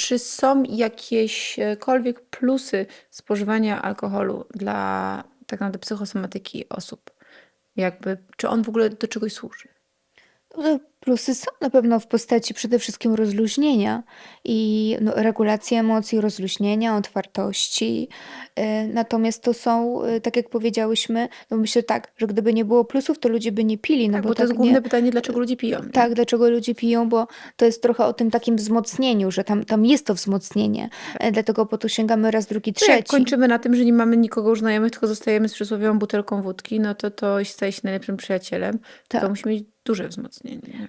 czy są jakieśkolwiek plusy spożywania alkoholu dla tak naprawdę psychosomatyki osób? Jakby, czy on w ogóle do czegoś służy? Plusy są na pewno w postaci przede wszystkim rozluźnienia i no, regulacji emocji, rozluźnienia, otwartości. Y, Natomiast to są, y, tak jak powiedziałyśmy, no myślę tak, że gdyby nie było plusów, to ludzie by nie pili, no Tak, bo bo to jest tak główne nie. pytanie, dlaczego ludzie piją, nie? Tak, dlaczego ludzie piją, bo to jest trochę o tym takim wzmocnieniu, że tam, tam jest to wzmocnienie. E, Dlatego po to sięgamy raz, drugi, To jak trzeci. kończymy na tym, że nie mamy nikogo już znajomych, tylko zostajemy z przysłowiową butelką wódki, no to to staje się najlepszym przyjacielem. To Tak. musi mieć duże wzmocnienie. nie?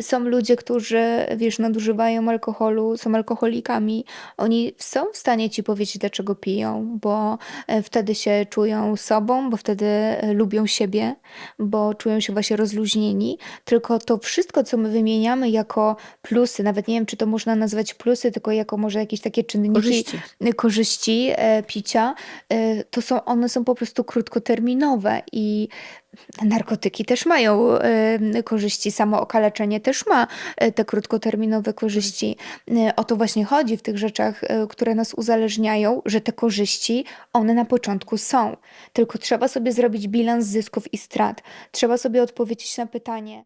Są ludzie, którzy, wiesz, nadużywają alkoholu, są alkoholikami. Oni są w stanie ci powiedzieć, dlaczego piją, bo e, wtedy się czują sobą, bo wtedy e, lubią siebie, bo czują się właśnie rozluźnieni. Tylko to wszystko, co my wymieniamy jako plusy, nawet nie wiem, czy to można nazwać plusy, tylko jako może jakieś takie czynniki Korzyści. korzyści e, picia, e, to są, one są po prostu krótkoterminowe i narkotyki też mają e, korzyści, samo okaleczenie też ma e, te krótkoterminowe korzyści. E, O to właśnie chodzi w tych rzeczach, e, które nas uzależniają, że te korzyści, one na początku są. Tylko trzeba sobie zrobić bilans zysków i strat. Trzeba sobie odpowiedzieć na pytanie,